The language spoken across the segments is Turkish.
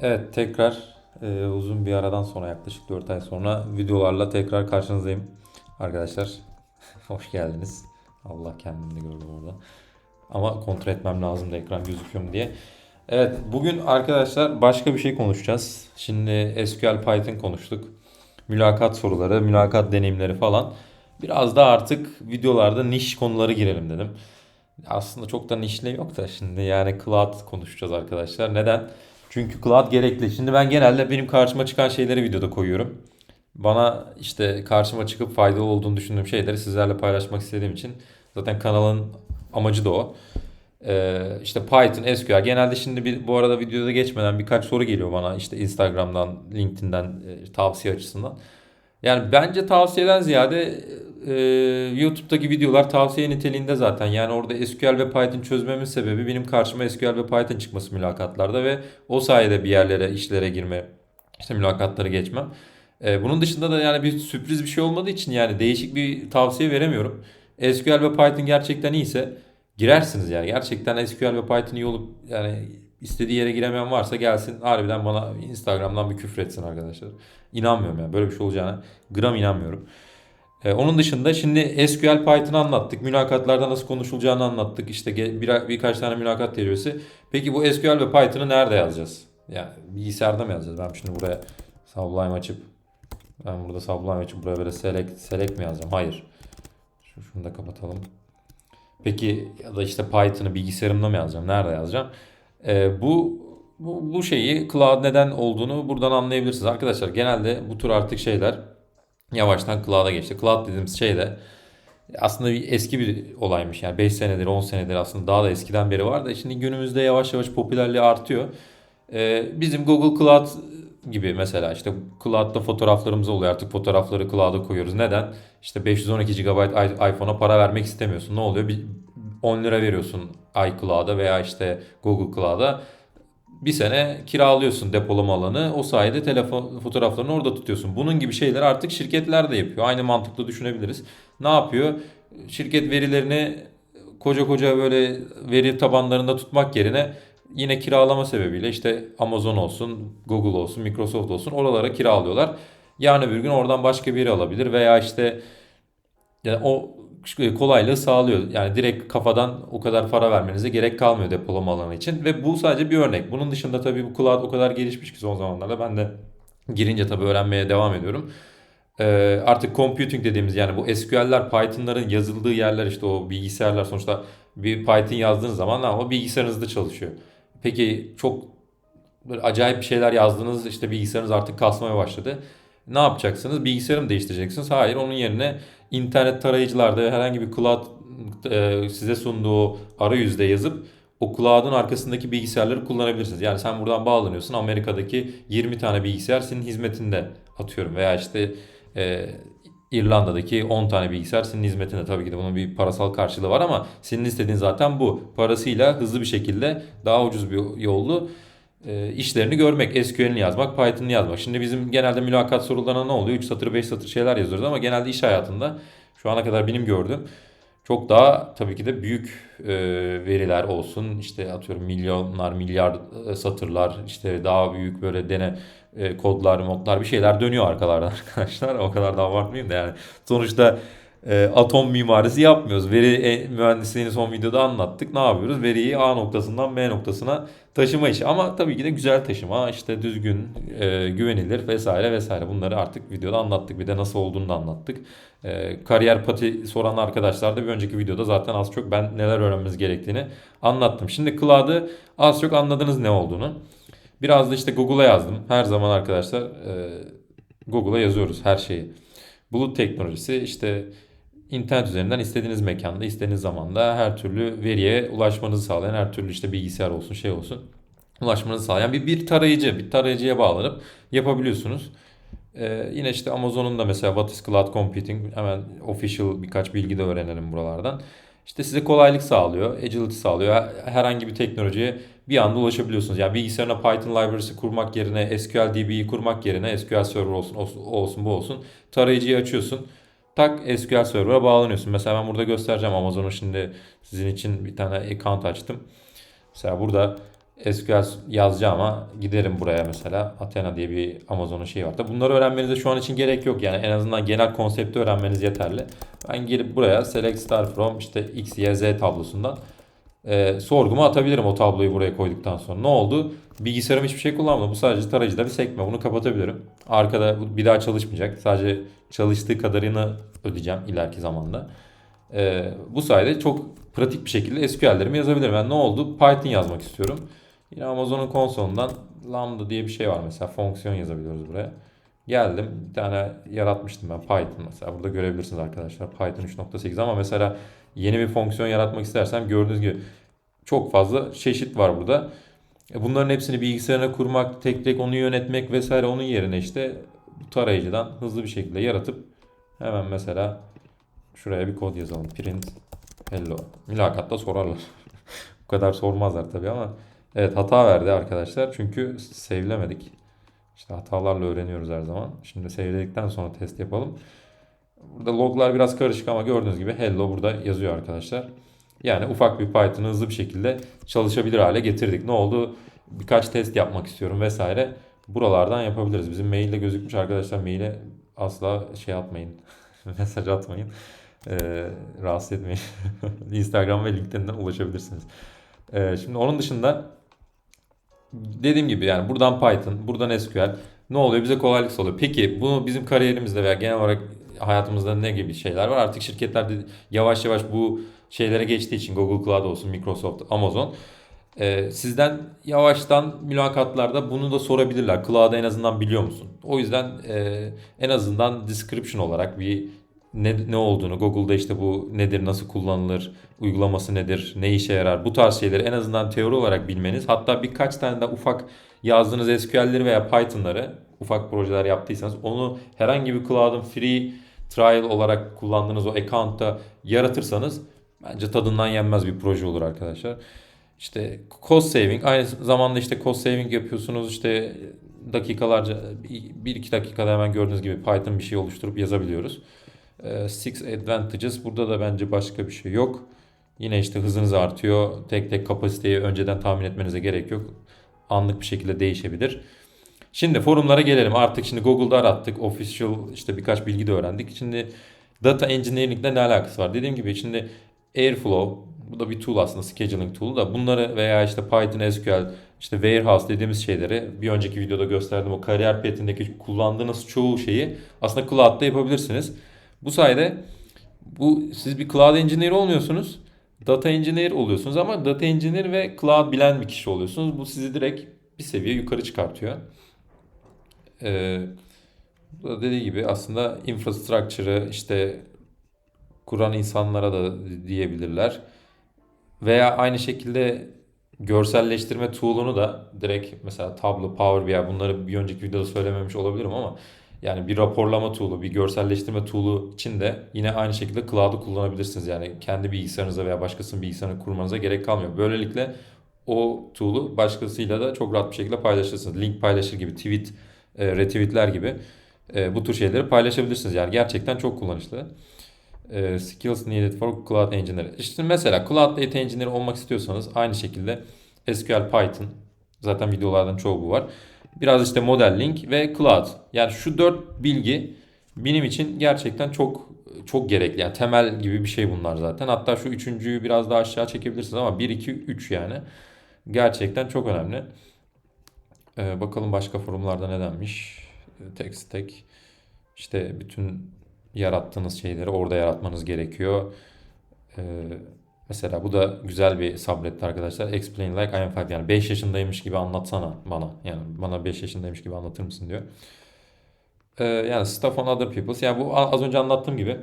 Evet tekrar e, uzun bir aradan sonra yaklaşık 4 ay sonra videolarla tekrar karşınızdayım. Arkadaşlar hoş geldiniz. Allah kendini gördüm orada. Ama kontrol etmem lazım da ekran gözüküyor mu diye. Evet bugün arkadaşlar başka bir şey konuşacağız. Şimdi SQL Python konuştuk. Mülakat soruları, mülakat deneyimleri falan. Biraz da artık videolarda niş konuları girelim dedim. Aslında çok da nişle yok da şimdi yani cloud konuşacağız arkadaşlar. Neden? Çünkü cloud gerekli. Şimdi ben genelde benim karşıma çıkan şeyleri videoda koyuyorum. Bana işte karşıma çıkıp faydalı olduğunu düşündüğüm şeyleri sizlerle paylaşmak istediğim için zaten kanalın amacı da o. Ee, işte Python, SQL. Genelde şimdi bir, bu arada videoda geçmeden birkaç soru geliyor bana işte Instagram'dan, LinkedIn'den e, tavsiye açısından. Yani bence tavsiyeden ziyade e, YouTube'daki videolar tavsiye niteliğinde zaten. Yani orada SQL ve Python çözmemin sebebi benim karşıma SQL ve Python çıkması mülakatlarda ve o sayede bir yerlere, işlere girme, işte mülakatları geçmem. E, bunun dışında da yani bir sürpriz bir şey olmadığı için yani değişik bir tavsiye veremiyorum. SQL ve Python gerçekten iyiyse girersiniz yani. Gerçekten SQL ve Python iyi olup yani istediği yere giremeyen varsa gelsin harbiden bana Instagram'dan bir küfür etsin arkadaşlar. İnanmıyorum yani böyle bir şey olacağına gram inanmıyorum. Ee, onun dışında şimdi SQL Python'ı anlattık. Mülakatlarda nasıl konuşulacağını anlattık. İşte bir, birkaç tane mülakat tecrübesi. Peki bu SQL ve Python'ı nerede yazacağız? Yani bilgisayarda mı yazacağız? Ben şimdi buraya Sublime açıp ben burada Sublime açıp buraya böyle select, select mi yazacağım? Hayır. Şu, şunu da kapatalım. Peki ya da işte Python'ı bilgisayarımda mı yazacağım? Nerede yazacağım? Ee, bu, bu bu şeyi cloud neden olduğunu buradan anlayabilirsiniz. Arkadaşlar genelde bu tür artık şeyler yavaştan cloud'a geçti. Cloud dediğimiz şey de aslında bir eski bir olaymış. Yani 5 senedir 10 senedir aslında daha da eskiden beri var da şimdi günümüzde yavaş yavaş popülerliği artıyor. Ee, bizim Google Cloud gibi mesela işte cloud'da fotoğraflarımız oluyor. Artık fotoğrafları cloud'a koyuyoruz. Neden? İşte 512 GB iPhone'a para vermek istemiyorsun. Ne oluyor? Bir 10 lira veriyorsun iCloud'a veya işte Google Cloud'a. Bir sene kiralıyorsun depolama alanı. O sayede telefon fotoğraflarını orada tutuyorsun. Bunun gibi şeyler artık şirketler de yapıyor. Aynı mantıkla düşünebiliriz. Ne yapıyor? Şirket verilerini koca koca böyle veri tabanlarında tutmak yerine yine kiralama sebebiyle işte Amazon olsun, Google olsun, Microsoft olsun oralara kiralıyorlar. Yarın öbür gün oradan başka biri alabilir veya işte yani o kolaylığı sağlıyor. Yani direkt kafadan o kadar para vermenize gerek kalmıyor depolama alanı için. Ve bu sadece bir örnek. Bunun dışında tabii bu cloud o kadar gelişmiş ki son zamanlarda ben de girince tabii öğrenmeye devam ediyorum. Ee, artık computing dediğimiz yani bu SQL'ler, Python'ların yazıldığı yerler işte o bilgisayarlar sonuçta bir Python yazdığınız zaman ama bilgisayarınızda çalışıyor. Peki çok böyle acayip bir şeyler yazdınız işte bilgisayarınız artık kasmaya başladı. Ne yapacaksınız? Bilgisayarı mı değiştireceksiniz? Hayır onun yerine internet tarayıcılarda herhangi bir cloud e, size sunduğu arayüzde yazıp o cloud'un arkasındaki bilgisayarları kullanabilirsiniz. Yani sen buradan bağlanıyorsun Amerika'daki 20 tane bilgisayar senin hizmetinde atıyorum veya işte e, İrlanda'daki 10 tane bilgisayar senin hizmetinde. Tabii ki de bunun bir parasal karşılığı var ama senin istediğin zaten bu. Parasıyla hızlı bir şekilde daha ucuz bir yollu e, işlerini görmek. SQL'ini yazmak, Python'ını yazmak. Şimdi bizim genelde mülakat sorularına ne oluyor? 3 satır 5 satır şeyler yazıyoruz ama genelde iş hayatında şu ana kadar benim gördüğüm çok daha tabii ki de büyük e, veriler olsun. İşte atıyorum milyonlar, milyar e, satırlar, işte daha büyük böyle dene e, kodlar, modlar bir şeyler dönüyor arkalarda arkadaşlar. O kadar da abartmayayım da yani. Sonuçta e, atom mimarisi yapmıyoruz. Veri e, mühendisliğini son videoda anlattık. Ne yapıyoruz? Veriyi A noktasından B noktasına taşıma işi. Ama tabii ki de güzel taşıma. işte düzgün, e, güvenilir vesaire vesaire. Bunları artık videoda anlattık. Bir de nasıl olduğunu da anlattık. E, kariyer pati soran arkadaşlar da bir önceki videoda zaten az çok ben neler öğrenmemiz gerektiğini anlattım. Şimdi Cloud'ı az çok anladınız ne olduğunu. Biraz da işte Google'a yazdım. Her zaman arkadaşlar e, Google'a yazıyoruz her şeyi. Bulut teknolojisi işte internet üzerinden istediğiniz mekanda, istediğiniz zamanda her türlü veriye ulaşmanızı sağlayan her türlü işte bilgisayar olsun, şey olsun ulaşmanızı sağlayan bir, bir tarayıcı, bir tarayıcıya bağlanıp yapabiliyorsunuz. Ee, yine işte Amazon'un da mesela What is Cloud Computing hemen official birkaç bilgi de öğrenelim buralardan. İşte size kolaylık sağlıyor, agility sağlıyor. Herhangi bir teknolojiye bir anda ulaşabiliyorsunuz. Yani bilgisayarına Python library'si kurmak yerine SQL DB'yi kurmak yerine SQL Server olsun, o olsun bu olsun. Tarayıcıyı açıyorsun. Tak SQL Server'a bağlanıyorsun. Mesela ben burada göstereceğim Amazon'un şimdi sizin için bir tane account açtım. Mesela burada SQL yazacağım ama giderim buraya mesela. Athena diye bir Amazon'un şeyi var. Da bunları öğrenmenize şu an için gerek yok yani. En azından genel konsepti öğrenmeniz yeterli. Ben gelip buraya select star from işte x, y, z tablosundan e, sorgumu atabilirim o tabloyu buraya koyduktan sonra. Ne oldu? Bilgisayarım hiçbir şey kullanmadı. Bu sadece tarayıcıda bir sekme. Bunu kapatabilirim. Arkada bir daha çalışmayacak. Sadece çalıştığı kadarını ödeyeceğim ileriki zamanda. E, bu sayede çok pratik bir şekilde SQL'lerimi yazabilirim. Yani ne oldu? Python yazmak istiyorum. Yine Amazon'un konsolundan Lambda diye bir şey var mesela. Fonksiyon yazabiliyoruz buraya. Geldim. Bir tane yaratmıştım ben Python mesela. Burada görebilirsiniz arkadaşlar. Python 3.8 ama mesela yeni bir fonksiyon yaratmak istersem gördüğünüz gibi çok fazla çeşit var burada. E, Bunların hepsini bilgisayarına kurmak, tek tek onu yönetmek vesaire onun yerine işte bu tarayıcıdan hızlı bir şekilde yaratıp hemen mesela şuraya bir kod yazalım. Print hello. Mülakatta sorarlar. Bu kadar sormazlar tabii ama evet hata verdi arkadaşlar. Çünkü save'lemedik. İşte hatalarla öğreniyoruz her zaman. Şimdi save'ledikten sonra test yapalım. Burada loglar biraz karışık ama gördüğünüz gibi hello burada yazıyor arkadaşlar. Yani ufak bir Python'ı hızlı bir şekilde çalışabilir hale getirdik. Ne oldu? Birkaç test yapmak istiyorum vesaire. Buralardan yapabiliriz. Bizim mailde gözükmüş arkadaşlar. Maile asla şey atmayın. Mesaj atmayın. Ee, rahatsız etmeyin. Instagram ve LinkedIn'den ulaşabilirsiniz. Ee, şimdi onun dışında dediğim gibi yani buradan Python, buradan SQL ne oluyor? Bize kolaylık sağlıyor. Peki bunu bizim kariyerimizde veya genel olarak hayatımızda ne gibi şeyler var? Artık şirketler de yavaş yavaş bu şeylere geçtiği için Google Cloud olsun, Microsoft, Amazon e, sizden yavaştan mülakatlarda bunu da sorabilirler. Cloud'ı en azından biliyor musun? O yüzden e, en azından description olarak bir ne, ne olduğunu, Google'da işte bu nedir, nasıl kullanılır, uygulaması nedir, ne işe yarar bu tarz şeyleri en azından teori olarak bilmeniz. Hatta birkaç tane de ufak yazdığınız SQL'leri veya Python'ları ufak projeler yaptıysanız onu herhangi bir cloud'un free trial olarak kullandığınız o account'ta yaratırsanız bence tadından yenmez bir proje olur arkadaşlar. İşte cost saving aynı zamanda işte cost saving yapıyorsunuz işte dakikalarca bir iki dakikada hemen gördüğünüz gibi Python bir şey oluşturup yazabiliyoruz. Ee, Six advantages burada da bence başka bir şey yok. Yine işte hızınız artıyor. Tek tek kapasiteyi önceden tahmin etmenize gerek yok. Anlık bir şekilde değişebilir. Şimdi forumlara gelelim. Artık şimdi Google'da arattık. Official işte birkaç bilgi de öğrendik. Şimdi data engineering ile ne alakası var? Dediğim gibi şimdi Airflow bu da bir tool aslında scheduling tool da bunları veya işte Python SQL işte warehouse dediğimiz şeyleri bir önceki videoda gösterdim o kariyer petindeki kullandığınız çoğu şeyi aslında cloud'da yapabilirsiniz. Bu sayede bu siz bir cloud engineer olmuyorsunuz. Data engineer oluyorsunuz ama data engineer ve cloud bilen bir kişi oluyorsunuz. Bu sizi direkt bir seviye yukarı çıkartıyor. Da dediği gibi aslında infrastructure'ı işte kuran insanlara da diyebilirler. Veya aynı şekilde görselleştirme tool'unu da direkt mesela Tableau, Power BI bunları bir önceki videoda söylememiş olabilirim ama yani bir raporlama tool'u, bir görselleştirme tool'u için de yine aynı şekilde cloud'u kullanabilirsiniz. Yani kendi bilgisayarınıza veya başkasının bilgisayarını kurmanıza gerek kalmıyor. Böylelikle o tool'u başkasıyla da çok rahat bir şekilde paylaşırsınız. Link paylaşır gibi, tweet, e, retweetler gibi e, bu tür şeyleri paylaşabilirsiniz. Yani gerçekten çok kullanışlı. E, skills needed for Cloud Engineer. İşte mesela Cloud Data Engineer olmak istiyorsanız aynı şekilde SQL, Python zaten videolardan çoğu bu var. Biraz işte modeling ve cloud. Yani şu dört bilgi benim için gerçekten çok çok gerekli. Yani temel gibi bir şey bunlar zaten. Hatta şu üçüncüyü biraz daha aşağı çekebilirsiniz ama 1, 2, 3 yani. Gerçekten çok önemli. Ee, bakalım başka forumlarda ne denmiş. Tek stack. İşte bütün yarattığınız şeyleri orada yaratmanız gerekiyor. Ee, mesela bu da güzel bir subreddit arkadaşlar. Explain like I am five. Yani 5 yaşındaymış gibi anlatsana bana. Yani bana 5 yaşındaymış gibi anlatır mısın diyor. Ee, yani stuff on other people's. Yani bu az önce anlattığım gibi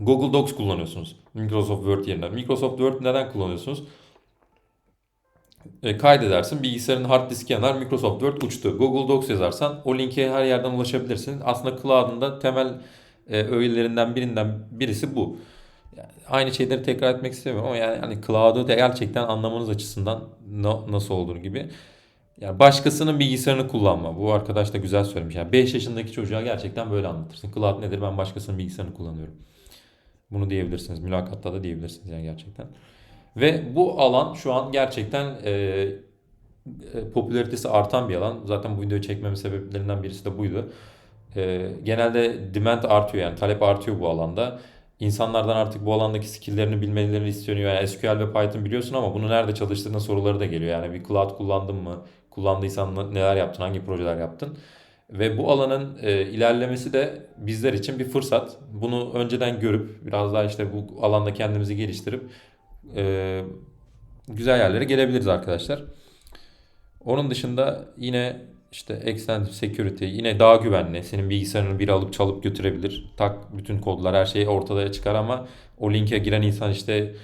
Google Docs kullanıyorsunuz. Microsoft Word yerine. Microsoft Word neden kullanıyorsunuz? E, kaydedersin. Bilgisayarın hard diski yanar. Microsoft Word uçtu. Google Docs yazarsan o linke her yerden ulaşabilirsin. Aslında cloud'un temel e, öğelerinden birinden birisi bu. Yani aynı şeyleri tekrar etmek istemiyorum ama yani hani cloud'u da gerçekten anlamanız açısından na- nasıl olduğunu gibi. Yani başkasının bilgisayarını kullanma. Bu arkadaş da güzel söylemiş. Yani 5 yaşındaki çocuğa gerçekten böyle anlatırsın. Cloud nedir? Ben başkasının bilgisayarını kullanıyorum. Bunu diyebilirsiniz. Mülakatta da diyebilirsiniz yani gerçekten. Ve bu alan şu an gerçekten e, e, popülaritesi artan bir alan. Zaten bu videoyu çekmemin sebeplerinden birisi de buydu. E, genelde demand artıyor yani talep artıyor bu alanda. İnsanlardan artık bu alandaki skill'lerini bilmelerini isteniyor. Yani SQL ve Python biliyorsun ama bunu nerede çalıştığına soruları da geliyor. Yani bir cloud kullandın mı? Kullandıysan neler yaptın? Hangi projeler yaptın? Ve bu alanın e, ilerlemesi de bizler için bir fırsat. Bunu önceden görüp biraz daha işte bu alanda kendimizi geliştirip e, güzel yerlere gelebiliriz arkadaşlar. Onun dışında yine işte Extended Security yine daha güvenli. Senin bilgisayarını biri alıp çalıp götürebilir. Tak bütün kodlar her şey ortada çıkar ama o linke giren insan işte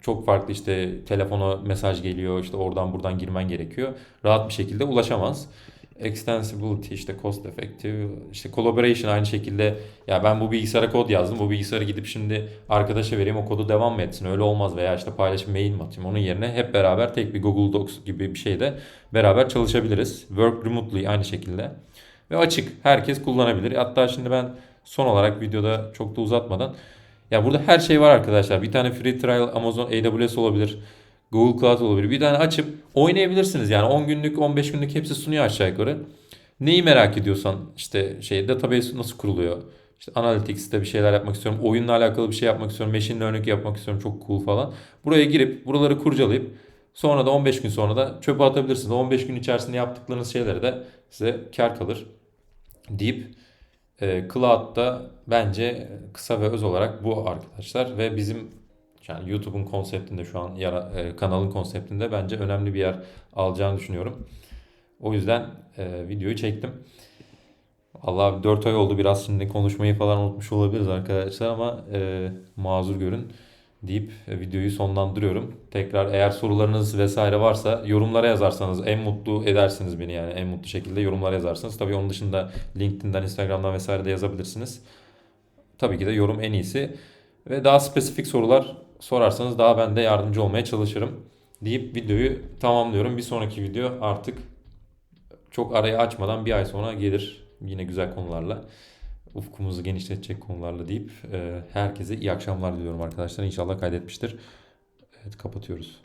çok farklı işte telefona mesaj geliyor işte oradan buradan girmen gerekiyor. Rahat bir şekilde ulaşamaz. Extensibility işte cost effective işte collaboration aynı şekilde ya ben bu bilgisayara kod yazdım bu bilgisayarı gidip şimdi arkadaşa vereyim o kodu devam mı etsin öyle olmaz veya işte paylaşım mail mi atayım onun yerine hep beraber tek bir Google Docs gibi bir şeyde beraber çalışabiliriz. Work remotely aynı şekilde ve açık herkes kullanabilir. Hatta şimdi ben son olarak videoda çok da uzatmadan ya burada her şey var arkadaşlar. Bir tane free trial Amazon AWS olabilir. Google Cloud olabilir. Bir tane açıp oynayabilirsiniz. Yani 10 günlük 15 günlük hepsi sunuyor aşağı yukarı. Neyi merak ediyorsan işte şey database nasıl kuruluyor? İşte Analytics'te bir şeyler yapmak istiyorum. Oyunla alakalı bir şey yapmak istiyorum. Machine learning yapmak istiyorum. Çok cool falan. Buraya girip buraları kurcalayıp sonra da 15 gün sonra da çöpe atabilirsiniz. 15 gün içerisinde yaptıklarınız şeylere de size kar kalır deyip e, Cloud'da bence kısa ve öz olarak bu arkadaşlar ve bizim yani YouTube'un konseptinde şu an yara, e, kanalın konseptinde bence önemli bir yer alacağını düşünüyorum. O yüzden e, videoyu çektim. Allah 4 ay oldu biraz şimdi konuşmayı falan unutmuş olabiliriz arkadaşlar ama e, mazur görün deyip e, videoyu sonlandırıyorum. Tekrar eğer sorularınız vesaire varsa yorumlara yazarsanız en mutlu edersiniz beni yani en mutlu şekilde yorumlara yazarsanız. Tabii onun dışında LinkedIn'den, Instagram'dan vesaire de yazabilirsiniz. Tabii ki de yorum en iyisi. Ve daha spesifik sorular sorarsanız daha ben de yardımcı olmaya çalışırım deyip videoyu tamamlıyorum. Bir sonraki video artık çok arayı açmadan bir ay sonra gelir yine güzel konularla. Ufkumuzu genişletecek konularla deyip e, herkese iyi akşamlar diliyorum arkadaşlar. İnşallah kaydetmiştir. Evet kapatıyoruz.